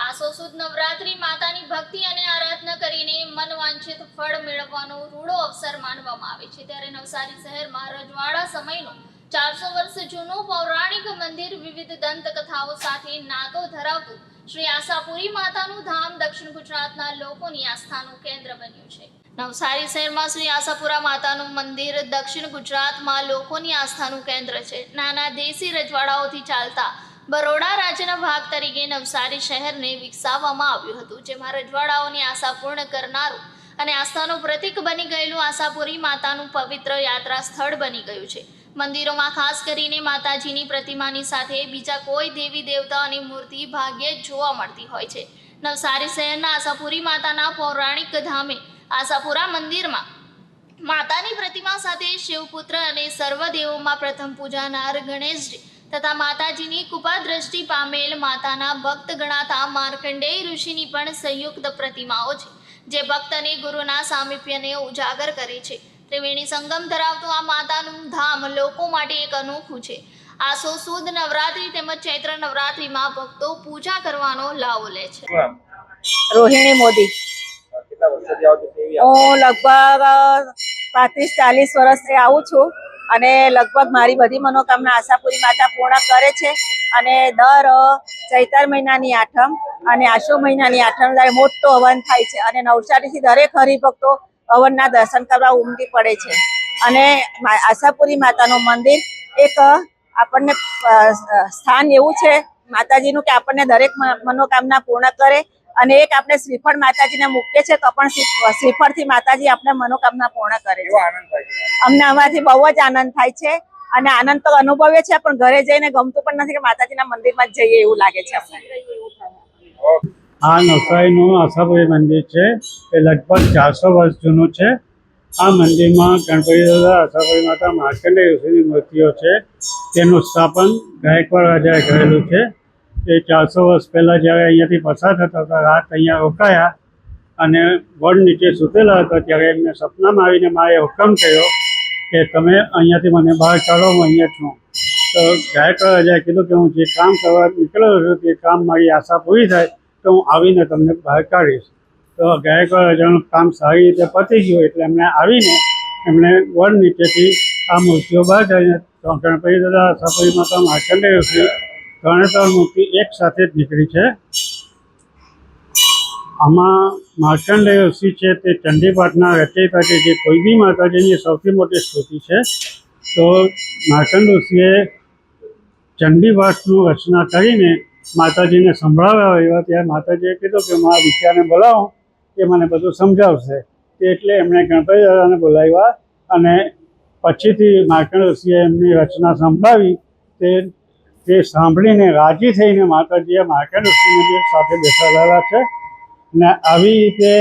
આસો સુદ નવરાત્રી માતાની ભક્તિ અને આરાધના કરીને મનવાંછિત ફળ મેળવવાનો રૂડો અવસર માનવામાં આવે છે. ત્યારે નવસારી શહેરમાં રજવાડા સમયનો ચારસો વર્ષ જૂનું પૌરાણિક મંદિર વિવિધ દંતકથાઓ સાથે નાતો ધરાવતું શ્રી આશાપુરી માતાનું ધામ દક્ષિણ ગુજરાતના લોકોની આસ્થાનું કેન્દ્ર બન્યું છે. નવસારી શહેરમાં શ્રી આશાપુરા માતાનું મંદિર દક્ષિણ ગુજરાતમાં લોકોની આસ્થાનું કેન્દ્ર છે. નાના દેશી રજવાડાઓથી ચાલતા બરોડા રાજ્યના ભાગ તરીકે નવસારી શહેરને વિકસાવવામાં આવ્યું હતું, જેમાં રજવાડાઓની આશા પૂર્ણ કરનારું અને આસ્થાનું પ્રતીક બની ગયેલું આશાપુરી માતાનું પવિત્ર યાત્રા સ્થળ બની ગયું છે. મંદિરોમાં ખાસ કરીને માતાજીની પ્રતિમાની સાથે બીજા કોઈ દેવી દેવતાઓની મૂર્તિ ભાગ્યે જ જોવા મળતી હોય છે. નવસારી શહેરના આશાપુરી માતાના પૌરાણિક ધામે આશાપુરા મંદિરમાં માતાની પ્રતિમા સાથે શિવપુત્ર અને સર્વદેવોમાં પ્રથમ પૂજાનાર ગણેશજી તથા માતાજીની કૃપા દ્રષ્ટિ પામેલ માતાના ભક્ત ગણાતા માર્કંડેય ઋષિની પણ સંયુક્ત પ્રતિમાઓ છે જે ભક્તને ગુરુના સામીપ્યને ઉજાગર કરે છે. ત્રિવેણી સંગમ ધરાવતું આ માતાનું ધામ લોકો માટે એક અનોખું છે. આસો સુદ નવરાત્રી તેમજ ચૈત્ર નવરાત્રીમાં ભક્તો પૂજા કરવાનો લાવો લે છે. રોહિણી મોદી. કેટલા વર્ષોથી આવો છો? કેવી હું લગભગ પાંત્રીસ ચાલીસ વર્ષથી આવું છું. અને લગભગ મારી બધી મનોકામના આશાપુરી માતા પૂર્ણ કરે છે. અને દર ચૈતર મહિનાની આઠમ અને આશો મહિનાની આઠમ ત્યારે મોટો હવન થાય છે અને નવસારીથી દરેક હરિભક્તો હવનના દર્શન કરવા ઉમટી પડે છે. અને આશાપુરી માતાનું મંદિર એક આપણને સ્થાન એવું છે માતાજીનું કે આપણને દરેક મનોકામના પૂર્ણ કરે અને એક આપણે શ્રીફળ માતાજીને મૂકીએ છીએ તો પણ શ્રીફળ શ્રીફળથી માતાજી આપણે મનોકામના પૂર્ણ કરે છે. આનંદ અમને આમાંથી બહુ જ આનંદ થાય છે અને આનંદ તો અનુભવીએ છીએ પણ ઘરે જઈને ગમતું પણ નથી કે માતાજીના મંદિરમાં જ જઈએ એવું લાગે છે અમને. આ નવસારીનું આશાભાઈ મંદિર છે એ લગભગ ચારસો વર્ષ જૂનું છે. આ મંદિરમાં ગણપતિ દાદા આશાભાઈ માતા માર્કંડે ઋષિની મૂર્તિઓ છે. તેનું સ્થાપન ગાયકવાડ રાજાએ કરેલું છે. એ ચારસો વર્ષ પહેલાં જ્યારે અહીંયાથી પસાર થતા હતા, રાત અહીંયા રોકાયા અને વડ નીચે સૂતેલા હતા, ત્યારે એમને સપનામાં આવીને માએ હુકમ કર્યો કે તમે અહીંયાથી મને બહાર કાઢો, હું અહીંયા છું. તો ગાયકર રાજાએ કીધું કે હું જે કામ કરવા નીકળ્યો છું, તે કામ મારી આશા પૂરી થાય, તો હું આવીને તમને બહાર કાઢીશ. તો ગાયકર રાજાનું કામ સારી રીતે પતી ગયું, એટલે એમણે આવીને એમણે વડ નીચેથી આ મૂર્તિઓ બહાર કાઢીને તો ગણપતિ દાદા આશાપુરી માતા માર્કંડેય ઋષિ ત્રણે મૂર્તિ એક સાથે જ નીકળી છે. આમાં માર્કંડે ઋષિ છે, તે ચંડીપાઠના રચયિતા છે, જે કોઈ બી માતાજીની સૌથી મોટી સ્તુતિ છે. તો માર્કંડ ઋષિએ ચંડીપાઠનું રચના કરીને માતાજીને સંભળાવ્યા એવા ત્યારે માતાજીએ કીધું કે મારા વિચારને બોલાવો, એ મને બધું સમજાવશે. એટલે એમણે ગણપતિ દાદાને બોલાવ્યા અને પછીથી માર્કંડ ઋષિએ એમની રચના સંભળાવી. તે તે સાંભળીને રાજી થઈને માતાજીએ ઋષિને બી સાથે બેસાડેલા છે. ને આવી રીતે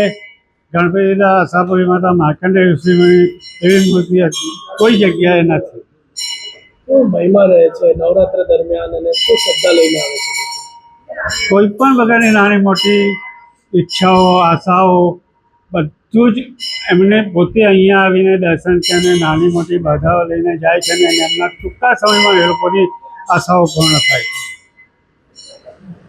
ગણપતિદા આશાપુરી માતા માર્કંડેય ઋષિની એવી મૂર્તિ હતી. કોઈ જગ્યાએ નથી. શું મહિમા રહે છે નવરાત્ર દરમિયાન અને શું શ્રદ્ધા લઈને આવે છે? કોઈ પણ પ્રકારની નાની મોટી ઈચ્છાઓ આશાઓ બધું જ એમને પોતે અહીંયા આવીને દર્શન કરીને નાની મોટી બાધાઓ લઈને જાય છે અને એમના ટૂંકા સમયમાં એ લોકોની આશાઓ પૂર્ણ થાય.